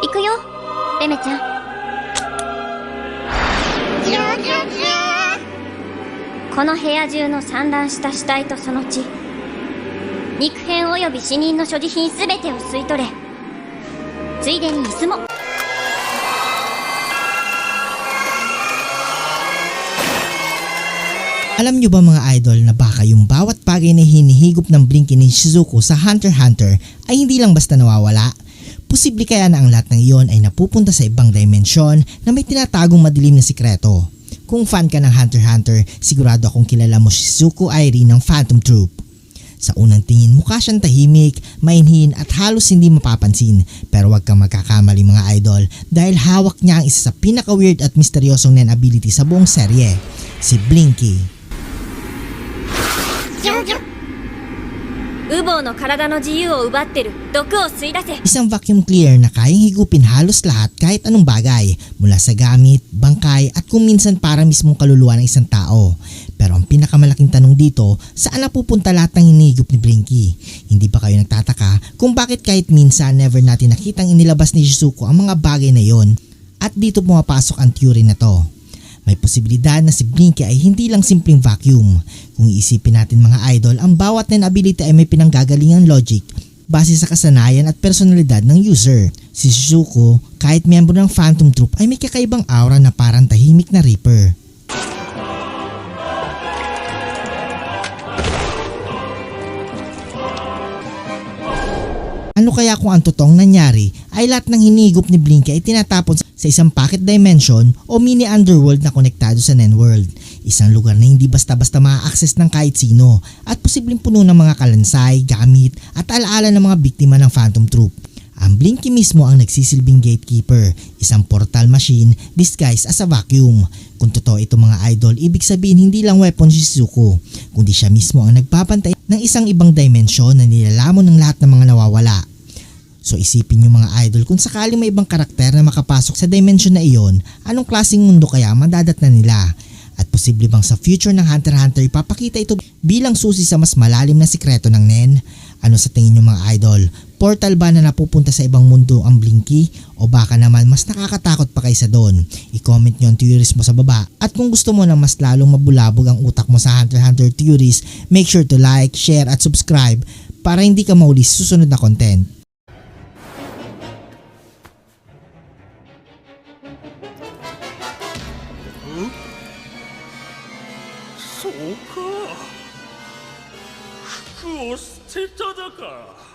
行くよレメちゃんこの部屋中の散乱した死体とその血肉片及び死人の所持品すべてを吸い取れついでに椅子も Alam nyo ba mga idol na baka yung bawat bagay na hinihigop ng Blinky ni Shizuko sa Hunter x Hunter ay hindi lang basta nawawala? Posible kaya na ang lahat ng iyon ay napupunta sa ibang dimensyon na may tinatagong madilim na sikreto. Kung fan ka ng Hunter x Hunter, sigurado akong kilala mo si Shizuko Airi ng Phantom Troop. Sa unang tingin mukha siyang tahimik, mainhin at halos hindi mapapansin. Pero wag kang magkakamali mga idol dahil hawak niya ang isa sa pinaka-weird at misteryosong nen ability sa buong serye, si Blinky. ウボウの体の自由を奪ってる毒を吸い出せ Isang vacuum cleaner na kayang higupin halos lahat kahit anong bagay mula sa gamit, bangkay at kung minsan para mismong kaluluwa ng isang tao. Pero ang pinakamalaking tanong dito, saan napupunta lahat ng hinihigop ni Blinky? Hindi ba kayo nagtataka kung bakit kahit minsan never natin nakitang inilabas ni Shizuko ang mga bagay na yon? At dito pumapasok ang theory na to. May posibilidad na si Blinky ay hindi lang simpleng vacuum. Kung iisipin natin mga idol, ang bawat nen ability ay may pinanggagalingan logic base sa kasanayan at personalidad ng user. Si Shizuko, kahit miyembro ng Phantom Troop ay may kakaibang aura na parang tahimik na Reaper. Ano kaya kung ang totoong nangyari ay lahat ng hinigop ni Blinky ay tinatapon sa isang pocket dimension o mini underworld na konektado sa Nen World. Isang lugar na hindi basta-basta ma-access ng kahit sino at posibleng puno ng mga kalansay, gamit at alaala ng mga biktima ng Phantom Troop. Ang Blinky mismo ang nagsisilbing gatekeeper, isang portal machine disguised as a vacuum. Kung totoo ito mga idol, ibig sabihin hindi lang weapon si Shizuko, kundi siya mismo ang nagpapantay ng isang ibang dimensyon na nilalamon ng lahat ng mga nawawala. So isipin nyo mga idol kung sakaling may ibang karakter na makapasok sa dimension na iyon, anong klaseng mundo kaya madadat na nila? At posible bang sa future ng Hunter x Hunter ipapakita ito bilang susi sa mas malalim na sikreto ng Nen? Ano sa tingin nyo mga idol? Portal ba na napupunta sa ibang mundo ang Blinky? O baka naman mas nakakatakot pa kaysa doon? I-comment nyo ang theories mo sa baba. At kung gusto mo na mas lalong mabulabog ang utak mo sa Hunter Hunter theories, make sure to like, share at subscribe para hindi ka mauli susunod na content. Hmm? So ka. 服を捨てただか。